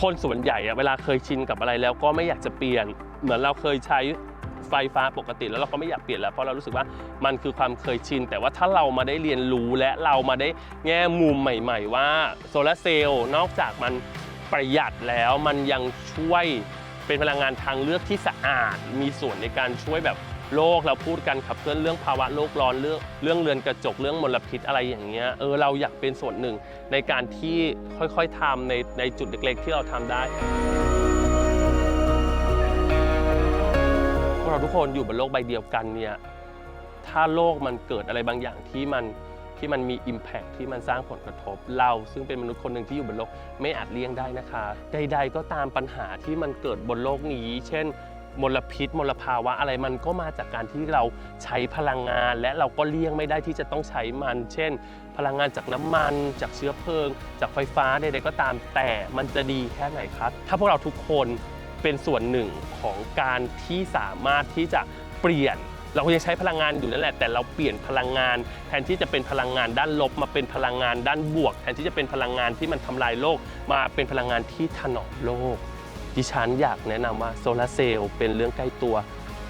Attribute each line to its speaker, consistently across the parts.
Speaker 1: คนส่วนใหญ่อะเวลาเคยชินกับอะไรแล้วก็ไม่อยากจะเปลี่ยน เหมือนเราเคยใช้ไฟฟ้าปกติแล้วเราก็ไม่อยากเปลี่ยนแล้วเพราะเรารู้สึกว่ามันคือความเคยชิน แต่ว่าถ้าเรามาได้เรียนรู้และเรามาได้แง่มุมใหม่ ๆ ว่าโซลาร์เซลล์นอกจากมันประหยัดแล้วมันยังช่วยเป็นพลังงานทางเลือกที่สะอาด มีส่วนในการช่วยแบบ โลกเราพูดกันขับเคลื่อนเรื่องภาวะโลกร้อนเรื่องเรื่องเรือนกระจกเรื่องมลพิษอะไรอย่างเงี้ยเออเราอยากเป็นส่วนหนึ่งในการที่ค่อยๆทำในในจุดเล็กๆ ที่เราทำได้พวกเราทุกคนอยู่บนโลกใบเดียวกันเนี่ยถ้าโลกมันเกิดอะไรบางอย่างที่มันที่มันมี Impact ที่มันสร้างผลกระทบ เราซึ่งเป็นมนุษย์คนหนึ่งที่อยู่บนโลกไม่อาจเลี่ยงได้นะคะ ใด ๆ ก็ตามปัญหาที่มันเกิดบนโลกนี้ เช่น มลพิษมลภาวะอะไรมันก็มาจากการที่เราใช้พลังงาน และเราก็เลี่ยงไม่ได้ที่จะต้องใช้มัน เช่น พลังงานจากน้ำมัน จากเชื้อเพลิง จากไฟฟ้าใดๆก็ตามแต่มันจะดีแค่ไหนครับ ถ้าพวกเราทุกคนเป็นส่วนหนึ่งของการที่สามารถที่จะเปลี่ยนเราก็ยังใช้พลังงานอยู่นั่นแหละแต่เราเปลี่ยนพลังงาน แทนที่จะเป็นพลังงานด้านลบ มาเป็นพลังงานด้านบวก แทนที่จะเป็นพลังงานที่มันทำลายโลก มาเป็นพลังงานที่ถนอมโลก ดิฉันอยากแนะนำว่าโซลาร์เซลล์เป็นเรื่องใกล้ตัว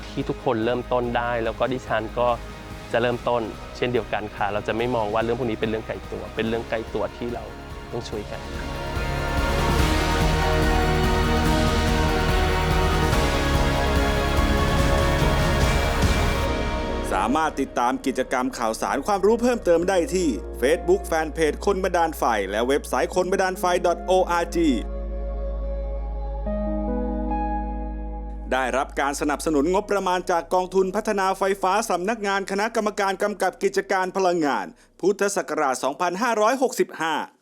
Speaker 1: ที่ทุกคนเริ่มต้นได้ แล้วก็ดิฉันก็จะเริ่มต้น เช่นเดียวกันค่ะ เราจะไม่มองว่าเรื่องพวกนี้เป็นเรื่องไกลตัว เป็นเรื่องใกล้ตัวที่เราต้องช่วยกัน
Speaker 2: สามารถติดตามกิจกรรมข่าวสารความรู้เพิ่มเติมได้ที่ Facebook Fanpage คนบันดาลไฟและเว็บไซต์คนบันดาลไฟ .org ได้รับการสนับสนุนงบประมาณจากกองทุนพัฒนาไฟฟ้าสำนักงานคณะกรรมการกำกับกิจการพลังงาน พุทธศักราช 2565